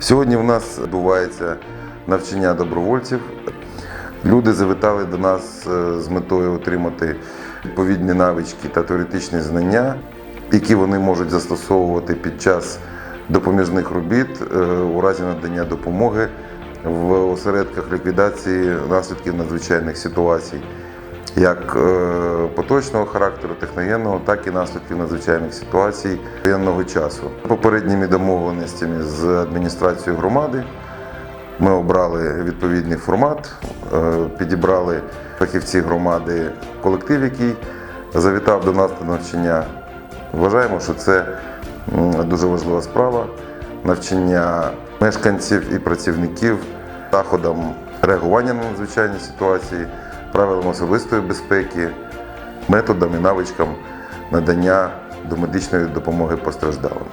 Сьогодні в нас відбувається навчання добровольців. Люди завітали до нас е, з метою отримати відповідні навички та теоретичні знання, які вони можуть застосовувати під час допоміжних робіт е, у разі надання допомоги в осередках ліквідації наслідків надзвичайних ситуацій, як е, поточного характеру, техногенного, так і наслідків надзвичайних ситуацій воєнного часу. Попередніми домовленостями з адміністрацією громади ми обрали відповідний формат, е, підібрали фахівці громади колектив, який завітав до нас на навчання. Вважаємо, що це дуже важлива справа. Навчання мешканців і працівників заходам реагування на надзвичайні ситуації, правилам особистої безпеки, методам і навичкам надання домедичної допомоги постраждалим.